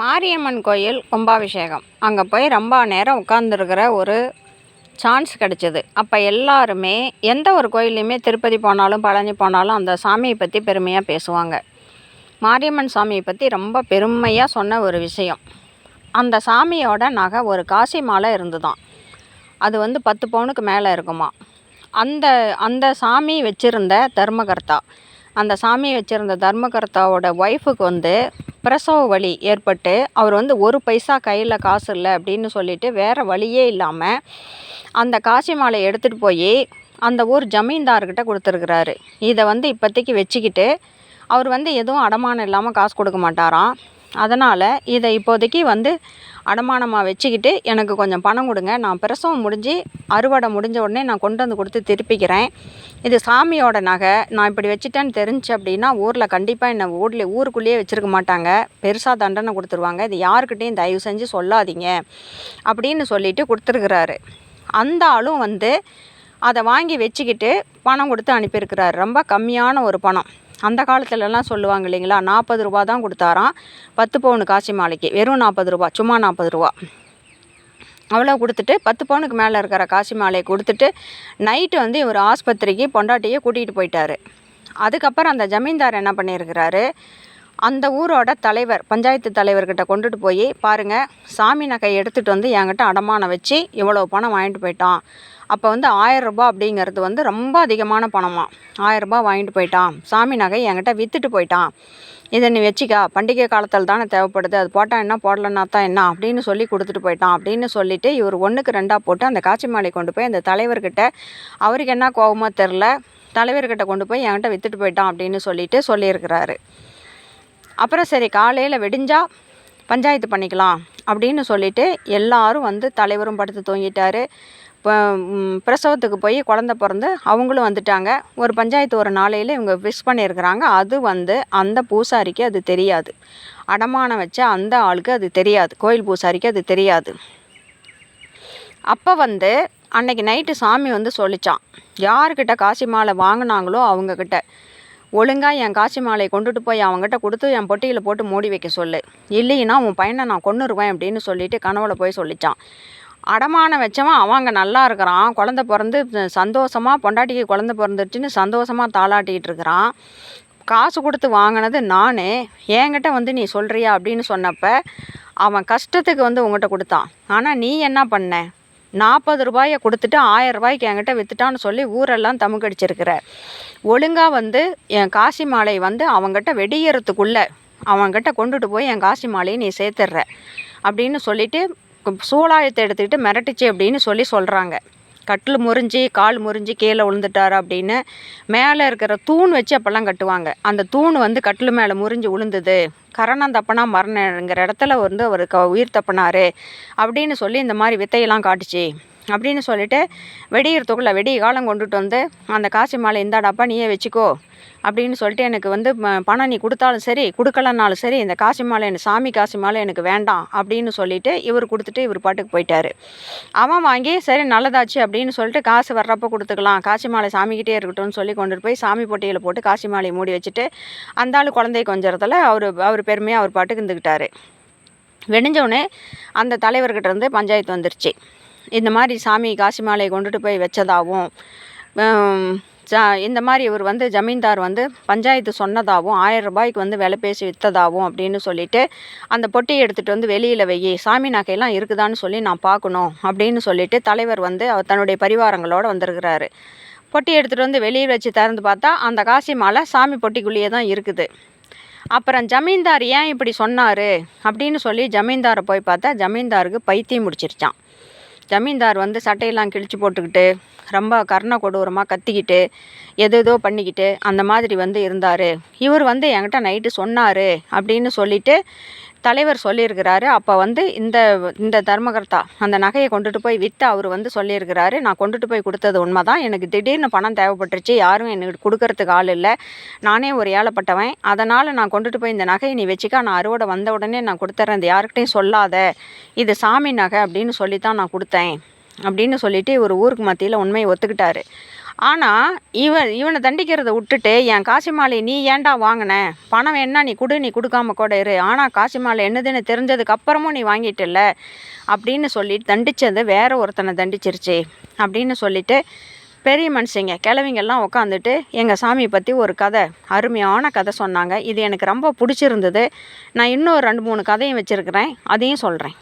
மாரியம்மன் கோயில் கும்பாபிஷேகம். அங்கே போய் ரொம்ப நேரம் உட்காந்துருக்கிற ஒரு சான்ஸ் கிடச்சிது. அப்போ எல்லாருமே எந்த ஒரு கோயிலையுமே திருப்பதி போனாலும் பழனி போனாலும் அந்த சாமியை பற்றி பெருமையாக பேசுவாங்க. மாரியம்மன் சாமியை பற்றி ரொம்ப பெருமையாக சொன்ன ஒரு விஷயம். அந்த சாமியோட நகை ஒரு காசி மாலை இருந்துதான். அது வந்து பத்து பவுனுக்கு மேலே இருக்குமா. அந்த அந்த சாமி வச்சுருந்த தர்மகர்த்தா அந்த சாமி வச்சுருந்த தர்மகர்த்தாவோட ஒய்ஃபுக்கு வந்து பிரசவ வலி ஏற்பட்டு அவர் வந்து ஒரு பைசா கையில் காசு இல்லை அப்படின்னு சொல்லிட்டு வேறு வழியே இல்லாமல் அந்த காசி மாலையை எடுத்துகிட்டு போய் அந்த ஊர் ஜமீன்தார்கிட்ட கொடுத்துருக்குறாரு. இதை வந்து இப்போதைக்கு வச்சுக்கிட்டு அவர் வந்து எதுவும் அடமானம் இல்லாமல் காசு கொடுக்க மாட்டாராம். அதனால் இதை இப்போதைக்கு வந்து அடமானமாக வச்சுக்கிட்டு எனக்கு கொஞ்சம் பணம் கொடுங்க. நான் பிரசவம் முடிஞ்சு அறுவடை முடிஞ்ச உடனே நான் கொண்டு வந்து கொடுத்து திருப்பிக்கிறேன். இது சாமியோட நகை. நான் இப்படி வச்சுட்டேன்னு தெரிஞ்சு அப்படின்னா ஊரில் கண்டிப்பாக என்னை ஊரில் ஊருக்குள்ளேயே வச்சுருக்க மாட்டாங்க. பெருசாக தண்டனை கொடுத்துருவாங்க. இது யாருக்கிட்டேயும் தயவு செஞ்சு சொல்லாதீங்க அப்படின்னு சொல்லிட்டு கொடுத்துருக்குறாரு. அந்த ஆளும் வந்து அதை வாங்கி வச்சுக்கிட்டு பணம் கொடுத்து அனுப்பியிருக்கிறாரு. ரொம்ப கம்மியான ஒரு பணம். அந்த காலத்துலலாம் சொல்லுவாங்க இல்லைங்களா நாற்பது ரூபா தான் கொடுத்தாராம். பத்து பவுனு காசி மாலைக்கு வெறும் நாற்பது ரூபா சும்மா நாற்பது ரூபா. அவ்வளோ கொடுத்துட்டு பத்து பவுனுக்கு மேலே இருக்கிற காசி மாலையை கொடுத்துட்டு நைட்டு வந்து இவர் ஆஸ்பத்திரிக்கு பொண்டாட்டியை கூட்டிகிட்டு போயிட்டாரு. அதுக்கப்புறம் அந்த ஜமீன்தார் என்ன பண்ணியிருக்கிறாரு அந்த ஊரோட தலைவர் பஞ்சாயத்து தலைவர்கிட்ட கொண்டுட்டு போய் பாருங்கள் சாமி நகை எடுத்துகிட்டு வந்து என்கிட்ட அடமானம் வச்சு இவ்வளோ பணம் வாங்கிட்டு போயிட்டான். அப்போ வந்து ஆயரரூபா அப்படிங்கிறது வந்து ரொம்ப அதிகமான பணமாக ஆயரரூபா வாங்கிட்டு போயிட்டான். சாமி நகை என்கிட்ட விற்றுட்டு போயிட்டான். இதை நீ வச்சிக்கா. பண்டிகை காலத்தில் தானே தேவைப்படுது. அது போட்டால் என்ன போடலன்னா தான் என்ன? அப்படின்னு சொல்லி கொடுத்துட்டு போயிட்டான். அப்படின்னு சொல்லிட்டு இவர் ஒன்றுக்கு ரெண்டாக போட்டு அந்த காட்சி மாலை கொண்டு போய் அந்த தலைவர்கிட்ட அவருக்கு என்ன கோபமோ தெரில தலைவர்கிட்ட கொண்டு போய் என்கிட்ட விற்றுட்டு போயிட்டான் அப்படின்னு சொல்லிட்டு சொல்லியிருக்கிறாரு. அப்புறம் சரி காலையில் வெடிஞ்சால் பஞ்சாயத்து பண்ணிக்கலாம் அப்படின்னு சொல்லிட்டு எல்லாரும் வந்து தலைவரும் படுத்து தூங்கிட்டாரு. இப்போ பிரசவத்துக்கு போய் குழந்த பிறந்து அவங்களும் வந்துட்டாங்க. ஒரு பஞ்சாயத்து ஒரு நாளையில் இவங்க விஷ் பண்ணியிருக்கிறாங்க. அது வந்து அந்த பூசாரிக்கு அது தெரியாது. அடமானம் வச்ச அந்த ஆளுக்கு அது தெரியாது. கோயில் பூசாரிக்கு அது தெரியாது. அப்போ வந்து அன்னைக்கு நைட்டு சாமி வந்து சொல்லிச்சான். யார்கிட்ட காசி மாலை வாங்கினாங்களோ அவங்கக்கிட்ட ஒழுங்காக என் காசி மாலையை கொண்டுட்டு போய் அவங்ககிட்ட கொடுத்து என் பொட்டியில் போட்டு மூடி வைக்க சொல்லு. இல்லைன்னா உன் பையனை நான் கொன்னுருவேன் அப்படின்னு சொல்லிட்டு கனவுல போய் சொல்லிச்சான். அடமானம் வச்சவன் அவன் அங்கே நல்லா இருக்கிறான். குழந்த பிறந்து சந்தோஷமாக பொண்டாட்டிக்கு குழந்த பிறந்துருச்சுன்னு சந்தோஷமாக தாளாட்டிகிட்டு இருக்கிறான். காசு கொடுத்து வாங்கினது நானே. என்கிட்ட வந்து நீ சொல்கிறியா அப்படின்னு சொன்னப்போ அவன் கஷ்டத்துக்கு வந்து உங்கள்கிட்ட கொடுத்தான். ஆனால் நீ என்ன பண்ண? நாற்பது ரூபாயை கொடுத்துட்டு ஆயிரம் ரூபாய்க்கு என்கிட்ட வித்துட்டான்னு சொல்லி ஊரெல்லாம் தமுக்கடிச்சிருக்கிறார் ஒழுங்காக வந்து என் காசி மாலை வந்து அவங்ககிட்ட வெடியறதுக்குள்ளே அவங்ககிட்ட கொண்டுட்டு போய் என் காசி மாலையை நீ சேர்த்துடுற. அப்படின்னு சொல்லிட்டு சூலாயத்தை எடுத்துக்கிட்டு மிரட்டுச்சு அப்படின்னு சொல்லி சொல்கிறாங்க கட்டில் முறிஞ்சு கால் முறிஞ்சு கீழே விழுந்துட்டார் அப்படின்னு மேலே இருக்கிற தூண் வச்சு அப்போல்லாம் கட்டுவாங்க. அந்த தூண் வந்து கட்டில் மேலே முறிஞ்சு விழுந்தது கரணம் தப்பனா மரணங்கிற இடத்துல வந்து அவர் க உயிர் தப்பினாரு அப்படின்னு சொல்லி இந்த மாதிரி வித்தையெல்லாம் காட்டுச்சு. அப்படின்னு சொல்லிட்டு வெடிக்கிறதுக்குள்ளே வெடிய காலம் கொண்டுட்டு வந்து அந்த காசி மாலை இந்தாடாப்பா நீயே வச்சுக்கோ அப்படின்னு சொல்லிட்டு எனக்கு வந்து பணம் நீ கொடுத்தாலும் சரி கொடுக்கலனாலும் சரி இந்த காசி மாலை எனக்கு சாமி காசி மாலை எனக்கு வேண்டாம் அப்படின்னு சொல்லிட்டு இவர் கொடுத்துட்டு இவர் பாட்டுக்கு போயிட்டாரு. அவன் வாங்கி சரி நல்லதாச்சு அப்படின்னு சொல்லிட்டு காசு வர்றப்போ கொடுத்துக்கலாம் காசி மாலை சாமிக்கிட்டே இருக்கட்டும்னு சொல்லி கொண்டுட்டு போய் சாமி பொட்டியில் போட்டு காசி மாலையை மூடி வச்சுட்டு அந்த ஆள் குழந்தை கொஞ்சத்தில் அவர் அவர் பெருமையாக அவர் பாட்டுக்கு இருந்துக்கிட்டார் வெடிஞ்சவுடனே அந்த தலைவர்கிட்ட இருந்து பஞ்சாயத்து வந்துருச்சு. இந்த மாதிரி சாமி காசி மாலையை கொண்டுட்டு போய் வச்சதாகவும் ஜ- இந்த மாதிரி இவர் வந்து ஜமீன்தார் வந்து பஞ்சாயத்து சொன்னதாகவும் ஆயிரம் ரூபாய்க்கு வந்து விலை பேசி விற்றதாகவும் அப்படின்னு சொல்லிட்டு அந்த பொட்டியை எடுத்துகிட்டு வந்து வெளியில் வை சாமி நகையெல்லாம் இருக்குதான்னு சொல்லி நான் பார்க்கணும் அப்படின்னு சொல்லிட்டு தலைவர் வந்து அவர் தன்னுடைய பரிவாரங்களோடு வந்திருக்கிறாரு. பொட்டி எடுத்துகிட்டு வந்து வெளியில் வச்சு திறந்து பார்த்தா அந்த காசி மாலை சாமி பொட்டிக்குள்ளேயே தான் இருக்குது. அப்புறம் ஜமீன்தார் ஏன் இப்படி சொன்னார் அப்படின்னு சொல்லி ஜமீன்தாரை போய் பார்த்தா ஜமீன்தாருக்கு பைத்தியம் முடிச்சிருச்சான் ஜமீன்தார் வந்து சட்டையெல்லாம் கிழிச்சு போட்டுக்கிட்டு ரொம்ப கர்ண கொடூரமாக கத்திக்கிட்டு எதேதோ பண்ணிக்கிட்டு அந்த மாதிரி வந்து இருந்தார். இவர் வந்து என்கிட்ட நைட்டு சொன்னார் அப்படின்னு சொல்லிவிட்டு தலைவர் சொல்லியிருக்கிறாரு. அப்போ வந்து இந்த இந்த தர்மகர்த்தா அந்த நகையை கொண்டுட்டு போய் விற்று அவர் வந்து சொல்லியிருக்கிறாரு. நான் கொண்டுட்டு போய் கொடுத்தது உண்மை தான் எனக்கு திடீர்னு பணம் தேவைப்பட்டுருச்சு. யாரும் எனக்கு கொடுக்கறதுக்கு ஆள் இல்லை. நானே ஒரு ஏழைப்பட்டவன். அதனால் நான் கொண்டுட்டு போய் இந்த நகையை நீ வச்சுக்கா. நான் அறுவடை வந்த உடனே நான் கொடுத்துட்றேன் இந்த யாருக்கிட்டையும் சொல்லாத. இது சாமி நகை அப்படின்னு சொல்லி தான் நான் கொடுத்தேன் அப்படின்னு சொல்லிட்டு ஒரு ஊருக்கு மத்தியில் உண்மையை ஒத்துக்கிட்டாரு. ஆனால் இவன் இவனை தண்டிக்கிறதை விட்டுட்டு என் காசி மாலையை நீ ஏன்டா வாங்கின? பணம் வேணா நீ கொடு நீ கொடுக்காம கூட இரு. ஆனால் காசி மாலை என்னதுன்னு தெரிஞ்சதுக்கு அப்புறமும் நீ வாங்கிட்டில்ல? அப்படின்னு சொல்லி தண்டித்தது வேற ஒருத்தனை தண்டிச்சிருச்சு. அப்படின்னு சொல்லிட்டு பெரிய மனுஷங்க கிழவிங்கெல்லாம் உட்காந்துட்டு எங்கள் சாமியை பற்றி ஒரு கதை அருமையான கதை சொன்னாங்க. இது எனக்கு ரொம்ப பிடிச்சிருந்தது. நான் இன்னும் ரெண்டு மூணு கதையும் வச்சுருக்கிறேன். அதையும் சொல்கிறேன்